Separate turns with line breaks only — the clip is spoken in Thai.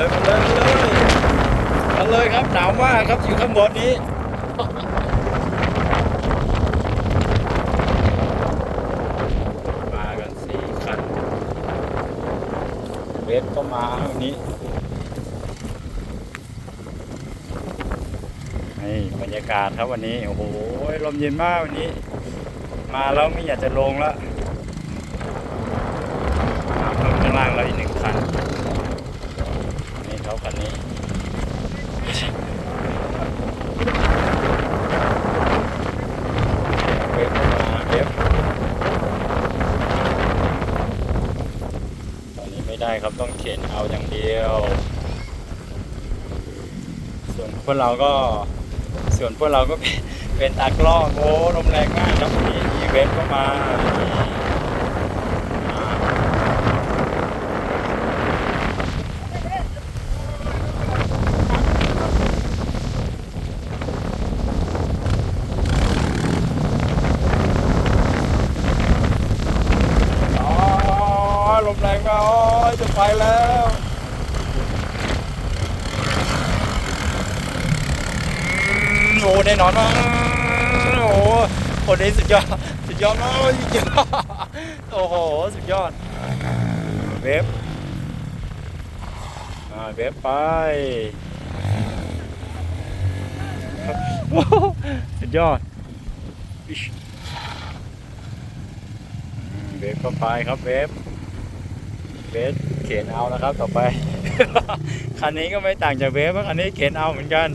เลยมาเลยมาเลยมาเลยครับหนาวมากครับอยู่ข้างบนนี้มากันสี่คันเบสก็มาวันนี้นี่บรรยากาศครับวันนี้โอ้โหลมเย็นมากวันนี้ มาแล้วไม่อยากจะลงแล้วมาเพิ่มข้างล่างเราอีกหนึ่งคัน นี่เขาคันนี้ เว็บเข้ามาเว็บตอนนี้ ไม่ได้ครับต้องเข็นเอาอย่างเดียว ส่วนพวกเราก็ ส่วนพวกเราก็เป็นตากล้องโอ้ลมแรงมากครับวันนี้อีเวนต์ก็มาอ๋อ ลมแรงมากโอ้ยจะไปแล้วอืมโอ้แน่นอนมาโอ้คนนี้สุดยอด สุดยอดมากสุดยอดโอ้โห สุดยอดเว็บอ่าเว็บไปสุดยอดเว็บก็ไปครับเว็บ เว็บเข็นเอานะครับต่อไป คันนี้ก็ไม่ต่างจากเวฟคันนี้เข็นเอาเหมือนกัน